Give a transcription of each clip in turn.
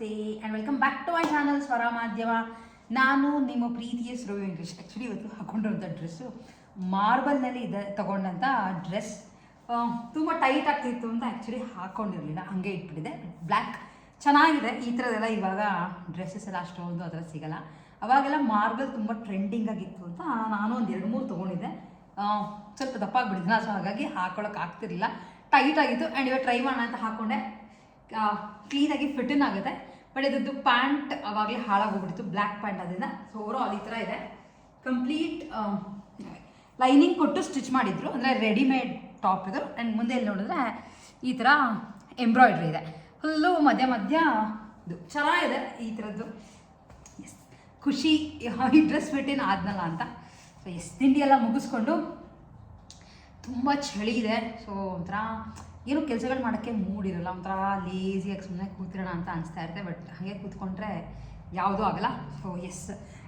ನಮಸ್ತೆ and welcome back to my channel Swara Madhyama ನಾನು ನಿಮ್ಮ ಪ್ರೀತಿಯ ಸುರವಿ ಇಂಗ್ಲೀಷ್ ಆ್ಯಕ್ಚುಲಿ ಇವತ್ತು ಹಾಕೊಂಡಿರೋಂಥ ಡ್ರೆಸ್ಸು ಮಾರ್ಬಲ್ನಲ್ಲಿ ಇದೆ ತಗೊಂಡಂಥ ಡ್ರೆಸ್ ತುಂಬ ಟೈಟ್ ಆಗ್ತಿತ್ತು ಅಂತ ಆ್ಯಕ್ಚುಲಿ ಹಾಕ್ಕೊಂಡಿರಲಿಲ್ಲ ಹಂಗೆ ಇಟ್ಬಿಟ್ಟಿದೆ. ಬ್ಲ್ಯಾಕ್ ಚೆನ್ನಾಗಿದೆ. ಈ ಥರದ್ದೆಲ್ಲ ಇವಾಗ ಡ್ರೆಸ್ಸಸ್ ಎಲ್ಲ ಅಷ್ಟೊಂದು ಅದರ ಸಿಗಲ್ಲ. ಅವಾಗೆಲ್ಲ ಮಾರ್ಬಲ್ ತುಂಬ ಟ್ರೆಂಡಿಂಗ್ ಆಗಿತ್ತು ಅಂತ ನಾನು ಒಂದು ಎರಡು ಮೂರು ತೊಗೊಂಡಿದ್ದೆ. ಸ್ವಲ್ಪ ದಪ್ಪ ಆಗ್ಬಿಟ್ಟಿದ್ನ ಸೊ ಹಾಗಾಗಿ ಹಾಕೊಳಕ್ಕೆ ಆಗ್ತಿರಲಿಲ್ಲ. ಟೈಟ್ ಆಗಿತ್ತು. ಆ್ಯಂಡ್ ಇವಾಗ ಟ್ರೈ ಮಾಡೋಣ ಅಂತ ಹಾಕ್ಕೊಂಡೆ ಕ್ಲೀನಾಗಿ ಫಿಟ್ಟಿನ್ ಆಗುತ್ತೆ. ಬಟ್ ಇದ್ದು ಪ್ಯಾಂಟ್ ಅವಾಗಲೇ ಹಾಳಾಗೋಗ್ಬಿಡ್ತು ಬ್ಲ್ಯಾಕ್ ಪ್ಯಾಂಟ್ ಅದನ್ನು ಸೊ ಓವರ್ ಆಲ್ ಈ ಥರ ಇದೆ. ಕಂಪ್ಲೀಟ್ ಲೈನಿಂಗ್ ಕೊಟ್ಟು ಸ್ಟಿಚ್ ಮಾಡಿದ್ರು. ಅಂದರೆ ರೆಡಿಮೇಡ್ ಟಾಪ್ ಇದು. ಆ್ಯಂಡ್ ಮುಂದೆ ಇಲ್ಲಿ ನೋಡಿದ್ರೆ ಈ ಥರ ಎಂಬ್ರಾಯ್ಡ್ರಿ ಇದೆ. ಫುಲ್ಲು ಮಧ್ಯ ಮಧ್ಯ ಇದು. ಚೆನ್ನಾಗಿದೆ ಈ ಥರದ್ದು ಖುಷಿ, ಈ ಡ್ರೆಸ್ ಫಿಟ್ಟಿನ್ ಆದ್ನಲ್ಲ ಅಂತ. ಸೊ ಎಸ್ ತಿಂಡಿ ಎಲ್ಲ ಮುಗಿಸ್ಕೊಂಡು ತುಂಬ ಚಳಿ ಇದೆ ಸೊ ಒಂಥರ ಏನು ಕೆಲಸಗಳು ಮಾಡೋಕ್ಕೆ ಮೂಡಿರಲ್ಲ ಒಂಥರ ಲೇಸಿಯಾಗಿ ಸುಮ್ಮನೆ ಕೂತಿರೋಣ ಅಂತ ಅನಿಸ್ತಾ ಇರುತ್ತೆ. ಬಟ್ ಹಾಗೆ ಕೂತ್ಕೊಂಡ್ರೆ ಯಾವುದೂ ಆಗಲ್ಲ. ಸೊ ಎಸ್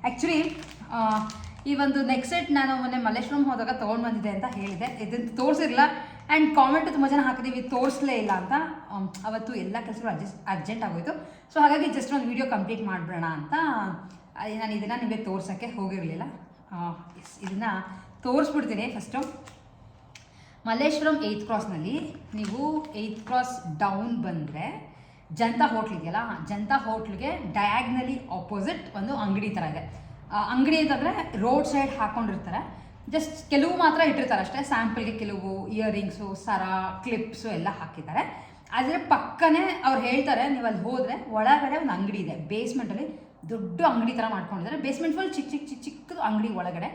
ಆ್ಯಕ್ಚುಲಿ ಈ ಒಂದು ನೆಕ್ಸ್ಟ್ ಸೆಟ್ ನಾನು ಮೊನ್ನೆ ಮಲ್ಲೇಶ್ವರಂ ಹೋದಾಗ ತೊಗೊಂಡು ಬಂದಿದ್ದೆ ಅಂತ ಹೇಳಿದೆ ಇದನ್ನು ತೋರಿಸಿರಲಿಲ್ಲ. ಆ್ಯಂಡ್ ಕಾಮೆಂಟ್ ತುಂಬ ಜನ ಹಾಕಿದ್ದೀವಿ ತೋರಿಸಲೇ ಇಲ್ಲ ಅಂತ. ಅವತ್ತು ಎಲ್ಲ ಕೆಲಸಗಳು ಅಡ್ಜಸ್ಟ್ ಅರ್ಜೆಂಟ್ ಆಗೋಯಿತು. ಸೊ ಹಾಗಾಗಿ ಜಸ್ಟ್ ಒಂದು ವಿಡಿಯೋ ಕಂಪ್ಲೀಟ್ ಮಾಡಿಬಿಡೋಣ ಅಂತ ನಾನು ಇದನ್ನು ನಿಮಗೆ ತೋರ್ಸೋಕ್ಕೆ ಹೋಗಿರಲಿಲ್ಲ. ಎಸ್ ಇದನ್ನು ತೋರಿಸ್ಬಿಡ್ತೀನಿ ಫಸ್ಟು ಮಲ್ಲೇಶ್ವರಂ ಏಯ್ತ್ ಕ್ರಾಸ್ನಲ್ಲಿ ನೀವು ಏಯ್ತ್ ಕ್ರಾಸ್ ಡೌನ್ ಬಂದರೆ ಹೋಟ್ಲಿಗೆ ಅಲ್ಲ ಜನತಾ ಹೋಟ್ಲ್ಗೆ ಡಯಾಗ್ನಲಿ ಆಪೋಸಿಟ್ ಒಂದು ಅಂಗಡಿ ಥರ ಇದೆ. ಅಂಗಡಿ ಅಂತಂದರೆ ರೋಡ್ ಸೈಡ್ ಹಾಕೊಂಡಿರ್ತಾರೆ. ಜಸ್ಟ್ ಕೆಲವು ಮಾತ್ರ ಇಟ್ಟಿರ್ತಾರೆ ಅಷ್ಟೇ. ಸ್ಯಾಂಪಲ್ಗೆ ಕೆಲವು ಇಯರಿಂಗ್ಸು ಸರ ಕ್ಲಿಪ್ಸು ಎಲ್ಲ ಹಾಕಿದ್ದಾರೆ. ಅದರ ಪಕ್ಕನೇ ಅವ್ರು ಹೇಳ್ತಾರೆ, ನೀವು ಅಲ್ಲಿ ಹೋದರೆ ಒಳಗಡೆ ಒಂದು ಅಂಗಡಿ ಇದೆ. ಬೇಸ್ಮೆಂಟಲ್ಲಿ ದೊಡ್ಡ ಅಂಗಡಿ ಥರ ಮಾಡ್ಕೊಂಡಿದ್ದಾರೆ. ಬೇಸ್ಮೆಂಟ್ ಫುಲ್ ಚಿಕ್ಕ ಚಿಕ್ಕ ಚಿಕ್ಕ ಚಿಕ್ಕದು ಅಂಗಡಿ ಒಳಗಡೆ.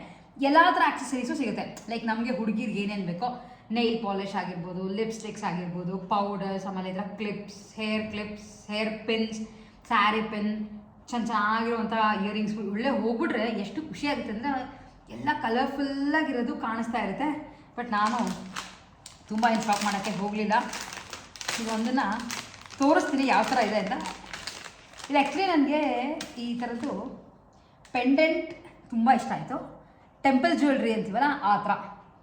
ಎಲ್ಲ ಥರ ಆಕ್ಸೆಸರೀಸು ಸಿಗುತ್ತೆ. ಲೈಕ್ ನಮಗೆ ಹುಡುಗಿರ್ಗೆ ಏನೇನು ಬೇಕೋ ನೈಲ್ ಪಾಲಿಶ್ ಆಗಿರ್ಬೋದು ಲಿಪ್ಸ್ಟಿಕ್ಸ್ ಆಗಿರ್ಬೋದು ಪೌಡರ್ಸ್ ಆಮೇಲೆ ಇದರ clips hair clips hair pins sari pin ಚೆನ್ನ ಚೆನ್ನಾಗಿರುವಂಥ ಇಯರಿಂಗ್ಸ್ಗಳು ಒಳ್ಳೆ ಹೋಗ್ಬಿಟ್ರೆ ಎಷ್ಟು ಖುಷಿ ಆಗುತ್ತೆ ಅಂದರೆ ಎಲ್ಲ ಕಲರ್ಫುಲ್ಲಾಗಿರೋದು ಕಾಣಿಸ್ತಾ ಇರುತ್ತೆ. ಬಟ್ ನಾನು ತುಂಬ ಏನು ಶಾಪ್ ಮಾಡೋಕ್ಕೆ ಹೋಗಲಿಲ್ಲ. ಇದೊಂದನ್ನು ತೋರಿಸ್ತೀನಿ ಯಾವ ಥರ ಇದೆ ಅಂತ. ಇದು ಆ್ಯಕ್ಚುಲಿ ನನಗೆ ಈ ಥರದ್ದು ಪೆಂಡೆಂಟ್ ತುಂಬ ಇಷ್ಟ ಆಯಿತು. ಟೆಂಪಲ್ ಜ್ಯುವೆಲ್ರಿ ಅಂತೀವಲ್ಲ, ಆ ಥರ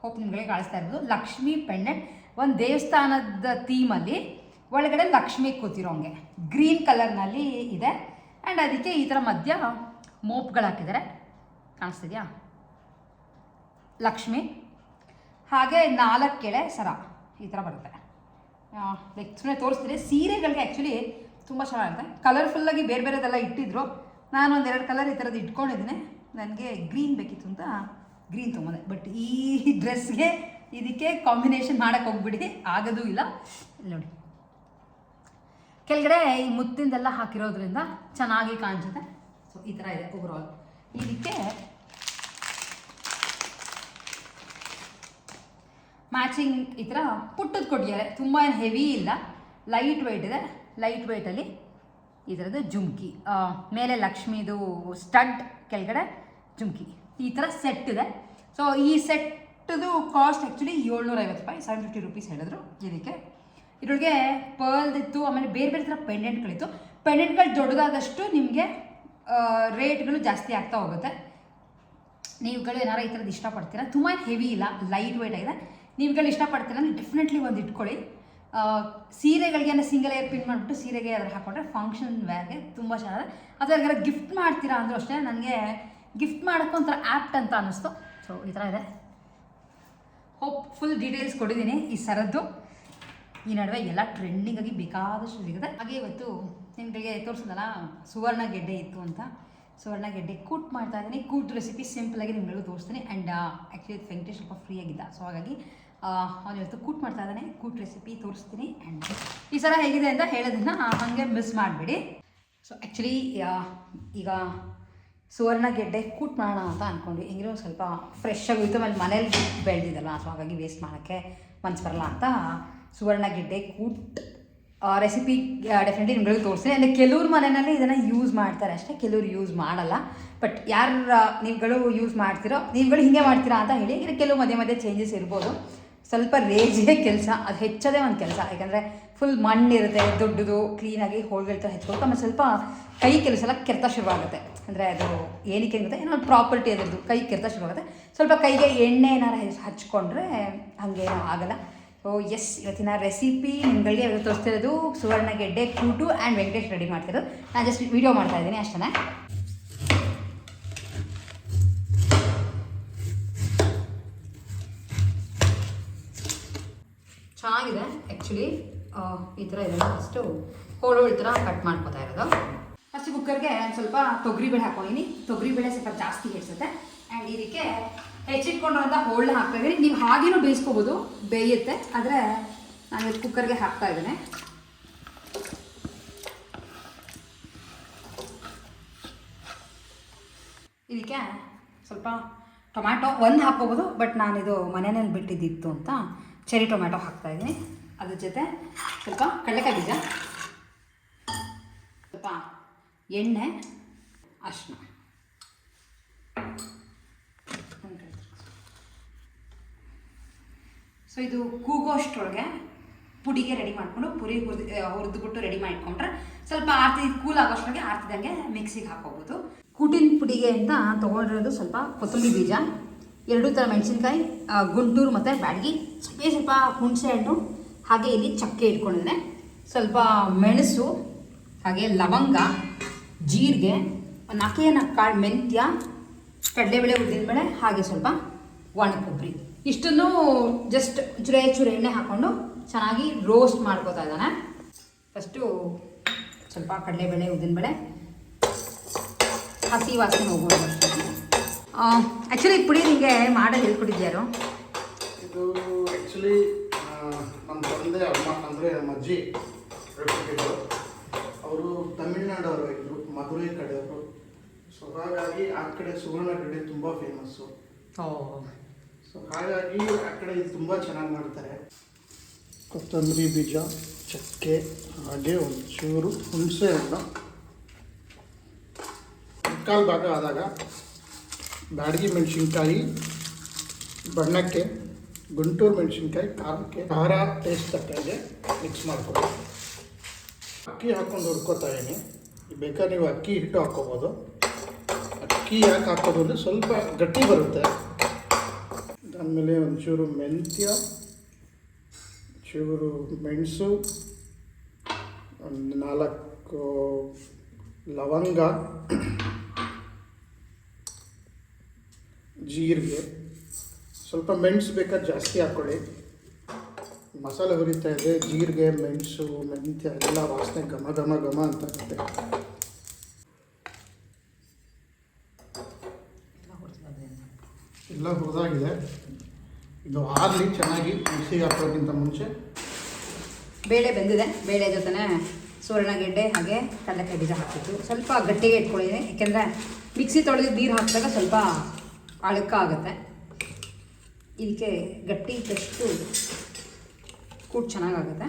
ಹೋಪ್ ನಿಮಗೆ ಕಾಣಿಸ್ತಾ ಇರ್ಬೋದು ಲಕ್ಷ್ಮಿ ಪೆಂಡೆಂಟ್ ಒಂದು ದೇವಸ್ಥಾನದ ಥೀಮಲ್ಲಿ ಒಳಗಡೆ ಲಕ್ಷ್ಮಿ ಕೂತಿರೋಂಗೆ ಗ್ರೀನ್ ಕಲರ್ನಲ್ಲಿ ಇದೆ. ಆ್ಯಂಡ್ ಅದಕ್ಕೆ ಈ ಥರ ಮಧ್ಯ ಮೋಪ್ಗಳು ಹಾಕಿದ್ದಾರೆ. ಕಾಣಿಸ್ತಿದ್ಯಾ? ಲಕ್ಷ್ಮಿ. ಹಾಗೆ ನಾಲ್ಕು ಕೆಳೆ ಸರ. ಈ ಥರ ಬರುತ್ತೆ. ಸುಮ್ಮನೆ ತೋರಿಸ್ತೀನಿ. ಸೀರೆಗಳಿಗೆ ಆ್ಯಕ್ಚುಲಿ ತುಂಬ ಚೆನ್ನಾಗಿರುತ್ತೆ. ಕಲರ್ಫುಲ್ಲಾಗಿ ಬೇರೆ ಬೇರೆದೆಲ್ಲ ಇಟ್ಟಿದ್ರು. ನಾನು ಒಂದೆರಡು ಕಲರ್ ಈ ಥರದ್ದು ಇಟ್ಕೊಂಡಿದ್ದೀನಿ. ನನಗೆ ಗ್ರೀನ್ ಬೇಕಿತ್ತು ಅಂತ ಗ್ರೀನ್ ತೊಗೊಂಡೆ ಬಟ್ ಈ ಡ್ರೆಸ್ಗೆ ಇದಕ್ಕೆ ಕಾಂಬಿನೇಷನ್ ಮಾಡೋಕ್ಕೆ ಹೋಗ್ಬಿಡಿ. ಆಗೋದೂ ಇಲ್ಲ. ನೋಡಿ. ಕೆಳಗಡೆ ಈ ಮುತ್ತಿಂದೆಲ್ಲ ಹಾಕಿರೋದ್ರಿಂದ ಚೆನ್ನಾಗಿ ಕಾಣಿಸುತ್ತೆ. ಸೊ ಈ ಥರ ಇದೆ ಓವರ್ ಇದಕ್ಕೆ ಮ್ಯಾಚಿಂಗ್ ಈ ಥರ ಪುಟ್ಟದ್ದು ಕೊಟ್ಟಿದ್ದಾರೆ. ತುಂಬ ಏನು ಹೆವಿ ಇಲ್ಲ. ಲೈಟ್ ವೆಯ್ಟ್ ಇದೆ. ಲೈಟ್ ವೆಯ್ಟಲ್ಲಿ ಈ ಥರದ್ದು ಜುಮ್ಕಿ. ಮೇಲೆ ಲಕ್ಷ್ಮಿದು ಸ್ಟಡ್ ಕೆಳಗಡೆ. ಜುಮ್ಕಿ ಈ ಥರ ಸೆಟ್ ಇದೆ. ಸೊ ಈ ಸೆಟ್ದು ಕಾಸ್ಟ್ ಆ್ಯಕ್ಚುಲಿ ಏಳ್ನೂರ ಐವತ್ತು ರೂಪಾಯಿ ಸೆವೆನ್ ಫಿಫ್ಟಿ ರುಪೀಸ್ ಹೇಳಿದ್ರು ಇದಕ್ಕೆ. ಇದ್ರೊಳಗೆ ಪರ್ಲ್ದಿತ್ತು ಆಮೇಲೆ ಬೇರೆ ಬೇರೆ ಥರ ಪೆಂಡೆಂಟ್ಗಳಿತ್ತು ಪೆಂಡೆಂಟ್ಗಳು ದೊಡ್ಡದಾದಷ್ಟು ನಿಮಗೆ ರೇಟ್ಗಳು ಜಾಸ್ತಿ ಆಗ್ತಾ ಹೋಗುತ್ತೆ. ನೀವುಗಳು ಏನಾರ ಈ ಥರದ್ದು ಇಷ್ಟಪಡ್ತೀರಾ? ತುಂಬ ಹೆವಿ ಇಲ್ಲ ಲೈಟ್ ವೇಟ್ ಆಗಿದೆ. ನೀವುಗಳು ಇಷ್ಟಪಡ್ತೀರಾ ಅಂದರೆ ಡೆಫಿನೆಟ್ಲಿ ಒಂದು ಇಟ್ಕೊಳ್ಳಿ. ಸೀರೆಗಳಿಗೆ ಅಂದರೆ ಸಿಂಗಲ್ ಏರ್ ಪಿನ್ ಮಾಡಿಬಿಟ್ಟು ಸೀರೆಗೆ ಅದ್ರ ಹಾಕೊಂಡ್ರೆ ಫಂಕ್ಷನ್ ವೇರ್ಗೆ ತುಂಬ ಚೆನ್ನಾಗಿದೆ. ಯಾರಿಗಾರ ಗಿಫ್ಟ್ ಮಾಡ್ತೀರಾ ಅಂದರೂ ಅಷ್ಟೇ, ನನಗೆ ಗಿಫ್ಟ್ ಮಾಡೋಕ್ಕೂ ಒಂಥರ ಆ್ಯಪ್ಟ್ ಅಂತ ಅನ್ನಿಸ್ತು. ಸೊ ಈ ಥರ ಇದೆ. ಹೋಪ್ ಫುಲ್ ಡೀಟೇಲ್ಸ್ ಕೊಟ್ಟಿದ್ದೀನಿ ಈ ಸರದ್ದು. ಈ ನಡುವೆ ಎಲ್ಲ ಟ್ರೆಂಡಿಂಗಾಗಿ ಬೇಕಾದಷ್ಟು ಸಿಗುತ್ತೆ. ಹಾಗೆ ಇವತ್ತು ನಿಮಗೆ ತೋರಿಸಿದಲ್ಲ ಸುವರ್ಣ ಗೆಡ್ಡೆ ಇತ್ತು ಅಂತ. ಸುವರ್ಣ ಗೆಡ್ಡೆ ಕೂಟ್ ಮಾಡ್ತಾ ಇದ್ದೀನಿ. ಕೂಟ್ ರೆಸಿಪಿ ಸಿಂಪಲಾಗಿ ನಿಮ್ಗೆಲ್ಲೂ ತೋರಿಸ್ತೀನಿ. ಆ್ಯಂಡ್ ಆ್ಯಕ್ಚುಲಿ ವೆಂಕಟೇಶ್ ಸ್ವಲ್ಪ ಫ್ರೀ ಆಗಿದ್ದ. ಸೊ ಹಾಗಾಗಿ ಅವನು ಇವತ್ತು ಕೂಟ್ ಮಾಡ್ತಾ ಇದ್ದಾನೆ. ಕೂಟ್ ರೆಸಿಪಿ ತೋರಿಸ್ತೀನಿ. ಆ್ಯಂಡ್ ಈ ಸಲ ಹೇಗಿದೆ ಅಂತ ಹೇಳೋದನ್ನ ಹಾಗೆ ಮಿಸ್ ಮಾಡಬೇಡಿ. ಸೊ ಆ್ಯಕ್ಚುಲಿ ಈಗ ಸುವರ್ಣ ಗೆಡ್ಡೆ ಕೂಟ್ ಮಾಡೋಣ ಅಂತ ಅಂದ್ಕೊಂಡ್ವಿ ಹೆಂಗಿರೋ ಸ್ವಲ್ಪ ಫ್ರೆಶ್ ಆಗೋಯ್ತು ಆಮೇಲೆ ಮನೇಲಿ ಬೆಳೆದಿದ್ದಲ್ಲ ಸೊ ಹಾಗಾಗಿ ವೇಸ್ಟ್ ಮಾಡೋಕ್ಕೆ ಮನ್ಸು ಬರಲ್ಲ ಅಂತ ಸುವರ್ಣ ಗೆಡ್ಡೆ ಕೂಟ್ ರೆಸಿಪಿ ಡೆಫಿನೆಟ್ಲಿ ನಿಮ್ಗಳಿಗೆ ತೋರಿಸ್ತೀನಿ. ಅಂದರೆ ಕೆಲವ್ರ ಮನೆಯಲ್ಲಿ ಇದನ್ನು ಯೂಸ್ ಮಾಡ್ತಾರೆ ಅಷ್ಟೇ, ಕೆಲವ್ರು ಯೂಸ್ ಮಾಡಲ್ಲ. ಬಟ್ ಯಾರು ನೀವುಗಳು ಯೂಸ್ ಮಾಡ್ತಿರೋ ನೀವುಗಳು ಹಿಂಗೆ ಮಾಡ್ತೀರಾ ಅಂತ ಹೇಳಿ ಕೆಲವು ಮಧ್ಯೆ ಮಧ್ಯೆ ಚೇಂಜಸ್ ಇರ್ಬೋದು. ಸ್ವಲ್ಪ ರೇಜೇ ಕೆಲಸ, ಅದು ಹೆಚ್ಚದೇ ಒಂದು ಕೆಲಸ. ಯಾಕಂದರೆ ಫುಲ್ ಮಣ್ಣಿರುತ್ತೆ, ದೊಡ್ಡದು ಕ್ಲೀನಾಗಿ ಹೋಳ್ಗಳ ಥರ ಹೆಚ್ಕೊಳ್ತು ಆಮೇಲೆ ಸ್ವಲ್ಪ ಕೈ ಕೆಲಸ ಎಲ್ಲ ಕೆರೆತ ಶುರುವಾಗುತ್ತೆ. ಅಂದರೆ ಅದು ಏನಕ್ಕೆ ಅಂತ ಏನೋ ಒಂದು ಪ್ರಾಪರ್ಟಿ ಅದರದ್ದು, ಕೈ ಕೆರೆತ ಶುರುವಾಗುತ್ತೆ. ಸ್ವಲ್ಪ ಕೈಗೆ ಎಣ್ಣೆ ಏನಾರ ಹಚ್- ಹಚ್ಕೊಂಡ್ರೆ ಹಾಗೇನೋ ಆಗಲ್ಲ. ಸೊ ಎಸ್ ಇವತ್ತಿನ ರೆಸಿಪಿ ನಿಮ್ಗಳಿಗೆ ತೋರಿಸ್ತಿರೋದು ಸುವರ್ಣ ಗೆಡ್ಡೆ ಕ್ಯೂಟು ಆ್ಯಂಡ್ ವೆಂಕಟೇಶ್ ರೆಡಿ ಮಾಡ್ತಿರೋದು. ನಾನು ಜಸ್ಟ್ ವಿಡಿಯೋ ಮಾಡ್ತಾ ಇದ್ದೀನಿ ಅಷ್ಟೇ ಚೆನ್ನಾಗಿದೆ ಆ್ಯಕ್ಚುಲಿ ಈ ಥರ ಇದೆಲ್ಲ ಫಸ್ಟು ಹೋಳು ಹೋಳು ಥರ ಕಟ್ ಮಾಡ್ಕೋತಾ ಇರೋದು. ಫಸ್ಟ್ ಕುಕ್ಕರ್ಗೆ ಒಂದು ಸ್ವಲ್ಪ ತೊಗರಿಬೇಳೆ ಹಾಕೊಂಡಿನಿ. ತೊಗರಿಬೇಳೆ ಸ್ವಲ್ಪ ಜಾಸ್ತಿ ಹೇಳ್ಸುತ್ತೆ ಆ್ಯಂಡ್ ಇದಕ್ಕೆ ಹೆಚ್ಚಿಟ್ಕೊಂಡಿರೋಂಥ ಹೋಳನ್ನ ಹಾಕ್ತಾ ಇದ್ದೀನಿ ನೀವು ಹಾಗೇನೂ ಬೇಯಿಸ್ಕೋಬೋದು. ಬೇಯುತ್ತೆ. ಆದರೆ ನಾನು ಇದು ಕುಕ್ಕರ್ಗೆ ಹಾಕ್ತಾ ಇದ್ದೇನೆ. ಇದಕ್ಕೆ ಸ್ವಲ್ಪ ಟೊಮ್ಯಾಟೊ ಒಂದು ಹಾಕ್ಕೋಬೋದು. ಬಟ್ ನಾನಿದು ಮನೆಯಲ್ಲಿ ಬಿಟ್ಟಿದ್ದಿತ್ತು ಅಂತ ಚೆರಿ ಟೊಮ್ಯಾಟೊ ಹಾಕ್ತಾ ಇದ್ದೀನಿ. ಅದ್ರ ಜೊತೆ ಸ್ವಲ್ಪ ಕಡಲೆಕಾಯಿ ಬೀಜ, ಸ್ವಲ್ಪ ಎಣ್ಣೆ ಅರ್ಶಿನ ಸೊ ಇದು ಕೂಗೋಷ್ಟರೊಳಗೆ ಪುಡಿಗೆ ರೆಡಿ ಮಾಡಿಕೊಂಡು ಪುರಿ ಹುರಿದು ಹುರಿದ್ಬಿಟ್ಟು ರೆಡಿ ಮಾಡಿಕೊಂಡ್ರೆ ಸ್ವಲ್ಪ ಆರ್ತಿ ಕೂಲ್ ಆಗೋಷ್ಟರೊಳಗೆ ಆರ್ತಿದಂಗೆ ಮಿಕ್ಸಿಗೆ ಹಾಕೋಬೋದು ಕೂಟಿನ ಪುಡಿಗೆ ಅಂತ ತೊಗೊಂಡಿರೋದು ಸ್ವಲ್ಪ ಕೊತ್ತಂಬರಿ ಬೀಜ, ಎರಡು ಥರ ಮೆಣಸಿನ್ಕಾಯಿ ಗುಂಟೂರು ಮತ್ತು ಬ್ಯಾಡಗಿ. ಸ್ವಲ್ಪ ಸ್ವಲ್ಪ ಹುಣಸೆ ಹಣ್ಣು ಹಾಗೆ ಇಲ್ಲಿ ಚಕ್ಕೆ ಇಟ್ಕೊಂಡಿದ್ದೆ. ಸ್ವಲ್ಪ ಮೆಣಸು, ಹಾಗೆ ಲವಂಗ, ಜೀರಿಗೆ, ಒಂದು ಕಾಳು ಮೆಂತ್ಯ, ಕಡಲೆಬೇಳೆ ಉದ್ದಿನಬೇಳೆ ಹಾಗೆ ಸ್ವಲ್ಪ ಒಣ ಕೊಬ್ಬರಿ ಇಷ್ಟನ್ನು ಜಸ್ಟ್ ಚುರೆ ಚುರೆ ಎಣ್ಣೆ ಹಾಕ್ಕೊಂಡು ಚೆನ್ನಾಗಿ ರೋಸ್ಟ್ ಮಾಡ್ಕೋತಾ ಇದ್ದಾನೆ. ಫಸ್ಟು ಸ್ವಲ್ಪ ಕಡಲೆಬೇಳೆ ಉದ್ದಿನಬೇಳೆ ಹಸಿ ವಾಸನೆ ಹೋಗೋದು ಆ್ಯಕ್ಚುಲಿ ಪುಡಿ ನಿಮಗೆ ಮಾಡೋದು ಹೇಳ್ಕೊಟ್ಟಿದ್ಯಾರು ಇದು ಆ್ಯಕ್ಚುಲಿ ನಮ್ಮ ತಂದೆ ಅಮ್ಮ ಅಂದರೆ ನಮ್ಮ ಅಜ್ಜಿ ಹೇಳ್ಕೊಟ್ಟಿದ್ರು ಅವರು ತಮಿಳ್ನಾಡವರು ಇದ್ದರು ಮಧುರೈ ಕಡೆಯವರು. ಸೊ ಹಾಗಾಗಿ ಆ ಕಡೆ ಸುವರ್ಣ ಕಡೆ ತುಂಬ ಫೇಮಸ್ಸು ಸೊ ಹಾಗಾಗಿ ಆ ಕಡೆ ಇದು ತುಂಬ ಚೆನ್ನಾಗಿ ಮಾಡ್ತಾರೆ. ಕೊತ್ತಂಬರಿ ಬೀಜ ಚಕ್ಕೆ ಹಾಗೆ ಒಂಚೂರು ಹುಣಸೆ ಹಣ್ಣು ಮುಕ್ಕಾಲು ಭಾಗ ಆದಾಗ ಬ್ಯಾಡಗಿ ಮೆಣಸಿನ್ಕಾಯಿ ಬಣ್ಣಕ್ಕೆ ಗುಂಟೂರು ಮೆಣಸಿನ್ಕಾಯಿ ಖಾರಕ್ಕೆ ಖಾರ ಟೇಸ್ಟ್ ತಕ್ಕಂಗೆ ಮಿಕ್ಸ್ ಮಾಡ್ಕೊಳ್ಳಿ ಅಕ್ಕಿ ಹಾಕ್ಕೊಂಡು ಹುರ್ಕೋತಾ ಇದೀನಿ. ಬೇಕಾದ್ರೆ ನೀವು ಅಕ್ಕಿ ಹಿಟ್ಟು ಹಾಕ್ಕೋಬೋದು. ಅಕ್ಕಿ ಯಾಕೆ ಹಾಕೋದು ಅಂದರೆ ಸ್ವಲ್ಪ ಗಟ್ಟಿ ಬರುತ್ತೆ. ಆಮೇಲೆ ಒಂಚೂರು ಮೆಂತ್ಯ ಚೂರು ಮೆಣಸು, ಒಂದು ನಾಲ್ಕು ಲವಂಗ, ಜೀರಿಗೆ. ಸ್ವಲ್ಪ ಮೆಣಸು ಬೇಕಾದ್ರೆ ಜಾಸ್ತಿ ಹಾಕ್ಕೊಳ್ಳಿ ಮಸಾಲೆ ಹುರಿತಾ ಇದೆ, ಜೀರಿಗೆ, ಮೆಣಸು, ಮೆಂತ್ಯ, ಎಲ್ಲ ವಾಸನೆ ಘಮ ಘಮ ಘಮ ಅಂತ ಇರುತ್ತೆ. ಎಲ್ಲ ಹುರಿದಾಗಿದೆ. ಇದು ಆರಲಿ ಚೆನ್ನಾಗಿ ಮಿಕ್ಸಿಗೆ ಹಾಕೋಕ್ಕಿಂತ ಮುಂಚೆ. ಬೇಳೆ ಬೆಂದಿದೆ, ಬೇಳೆ ಜೊತೆನೆ ಸುವರ್ಣಗೆಡ್ಡೆ ಹಾಗೆ ಕಡಲೆಕಾಯಿ ಬೀಜ ಹಾಕಿತ್ತು ಸ್ವಲ್ಪ ಗಟ್ಟಿಗೆ ಇಟ್ಕೊಳ್ಳಿದೆ ಯಾಕೆಂದರೆ ಮಿಕ್ಸಿ ತೊಳೆದು ನೀರು ಹಾಕಿದಾಗ ಸ್ವಲ್ಪ ಅಳುಕ ಆಗುತ್ತೆ ಇದಕ್ಕೆ ಗಟ್ಟಿ ಇದ್ದಷ್ಟು ಕೂಟ್ ಚೆನ್ನಾಗಾಗುತ್ತೆ.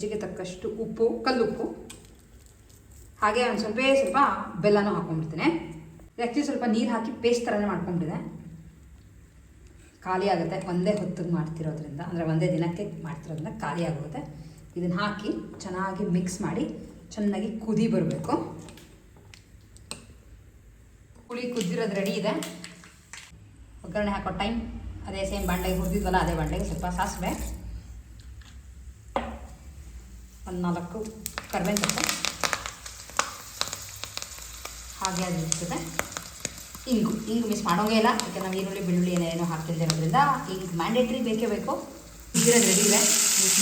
ಜಿಗೆ ತಕ್ಕಷ್ಟು ಉಪ್ಪು ಕಲ್ಲುಪ್ಪು ಹಾಗೆ ಒಂದು ಸ್ವಲ್ಪ ಸ್ವಲ್ಪ ಬೆಲ್ಲನೂ ಹಾಕ್ಕೊಂಡ್ಬಿಡ್ತೀನಿ ಆ್ಯಕ್ಚುಲಿ ಸ್ವಲ್ಪ ನೀರು ಹಾಕಿ ಪೇಸ್ಟ್ ಥರನೇ ಮಾಡ್ಕೊಂಡ್ಬಿಟ್ಟಿದೆ. ಖಾಲಿ ಆಗುತ್ತೆ. ಒಂದೇ ಹೊತ್ತಿಗೆ ಮಾಡ್ತಿರೋದ್ರಿಂದ, ಅಂದರೆ ಒಂದೇ ದಿನಕ್ಕೆ ಮಾಡ್ತಿರೋದ್ರಿಂದ ಖಾಲಿ ಆಗುತ್ತೆ ಇದನ್ನು ಹಾಕಿ ಚೆನ್ನಾಗಿ ಮಿಕ್ಸ್ ಮಾಡಿ ಚೆನ್ನಾಗಿ ಕುದಿ ಬರಬೇಕು. ಹುಳಿ ಕುದ್ದಿರೋದು ರೆಡಿ ಇದೆ. ಒಗ್ಗರಣೆ ಹಾಕೋ ಟೈಮ್ ಅದೇ ಸೇಮ್ ಬಾಂಡೆಗೆ ಹುರಿದಿದ್ವಲ್ಲ, ಅದೇ ಬಾಂಡೆಗೆ ಸ್ವಲ್ಪ ಸಾಸಿವೆ. ಒಂದು ನಾಲ್ಕು ಕರ್ಬೇವಿನ ಸೊಪ್ಪು. ಹಾಗೆ ಅದು ಇರ್ತದೆ. ಇಂಗು ಇಂಗು ಮಿಸ್ ಮಾಡೋಂಗೇ ಇಲ್ಲ ಯಾಕೆ ನಾವು ಈರುಳ್ಳಿ, ಬೆಳ್ಳುಳ್ಳಿ ಏನೇನೋ ಹಾಕ್ತಿದ್ದೆ ಇರೋದ್ರಿಂದ ಇಂಗು ಮ್ಯಾಂಡೇಟ್ರಿ ಬೇಕೇ ಬೇಕು. ಇದ್ದಿರೋದು ರೆಡಿ ಇದೆ.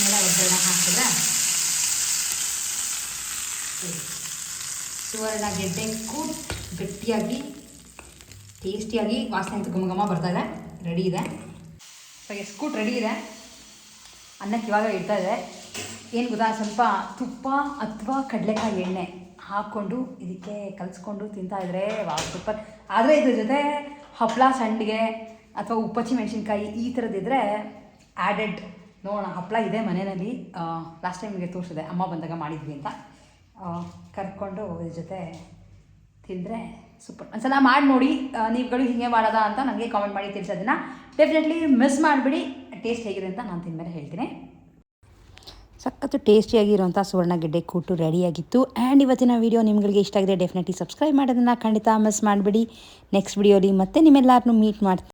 ಮೇಲೆ ಒಗ್ಗರಣೆ ಹಾಕಿದ್ರೆ ಸುವರ್ಣ ಗೆಡ್ಡೆ ಕೂಟ್ ಗಟ್ಟಿಯಾಗಿ ಟೇಸ್ಟಿಯಾಗಿ ವಾಸನೆ ಅಂತ ಬರ್ತಾ ಇದೆ. ರೆಡಿ ಇದೆ. ಸೊ ಎಸ್ಕೂಟ್ ರೆಡಿ ಇದೆ. ಅನ್ನಕ್ಕೆ ಇವಾಗ ಇಡ್ತಾ ಇದೆ. ಏನು ಗೊತ್ತಾ, ಸ್ವಲ್ಪ ತುಪ್ಪ ಅಥವಾ ಕಡಲೆಕಾಯಿ ಎಣ್ಣೆ ಹಾಕ್ಕೊಂಡು ಇದಕ್ಕೆ ಕಲಿಸ್ಕೊಂಡು ತಿಂತಾ ಇದ್ರೆ ವಾ ಸೂಪರ್ ಆದರೆ ಇದ್ರ ಜೊತೆ ಹಪ್ಪಳ ಸಂಡಿಗೆ ಅಥವಾ ಉಪ್ಪಚ್ಚಿ ಮೆಣಸಿನ್ಕಾಯಿ ಈ ಥರದ್ದಿದ್ರೆ ಆ್ಯಡೆಡ್ ನೋಡೋಣ ಹಪ್ಪಳ ಇದೆ ಮನೆಯಲ್ಲಿ. ಲಾಸ್ಟ್ ಟೈಮ್ ತೋರಿಸಿದೆ. ಅಮ್ಮ ಬಂದಾಗ ಮಾಡಿದ್ವಿ ಅಂತ. ಕರ್ಕೊಂಡು ಇದ್ರ ಜೊತೆ ತಿಂದರೆ ಸೂಪರ್ ಒಂದ್ಸಲ ಮಾಡಿ ನೋಡಿ ನೀವುಗಳು ಹೀಗೆ ಮಾಡೋದಾ ಅಂತ ನನಗೆ ಕಾಮೆಂಟ್ ಮಾಡಿ ತಿಳಿಸೋದನ್ನ ಡೆಫಿನೆಟ್ಲಿ ಮಿಸ್ ಮಾಡಿಬಿಡಿ ಟೇಸ್ಟ್ ಹೇಗಿದೆ ಅಂತ ನಾನು ತಿಂದಮೇಲೆ ಹೇಳ್ತೀನಿ. ಸಖತ್ತು ಟೇಸ್ಟಿಯಾಗಿರುವಂಥ ಸುವರ್ಣಗೆಡ್ಡೆ ಕೂಟು ರೆಡಿಯಾಗಿತ್ತು ಆ್ಯಂಡ್ ಇವತ್ತಿನ ವೀಡಿಯೋ ನಿಮ್ಗಳಿಗೆ ಇಷ್ಟ ಆಗಿದೆ ಡೆಫಿನೆಟ್ಲಿ ಸಬ್ಸ್ಕ್ರೈಬ್ ಮಾಡೋದನ್ನು ಖಂಡಿತ ಮಿಸ್ ಮಾಡಿಬಿಡಿ. ನೆಕ್ಸ್ಟ್ ವಿಡಿಯೋಲಿ ಮತ್ತೆ ನಿಮ್ಮೆಲ್ಲರನ್ನೂ ಮೀಟ್ ಮಾಡ್ತೀನಿ.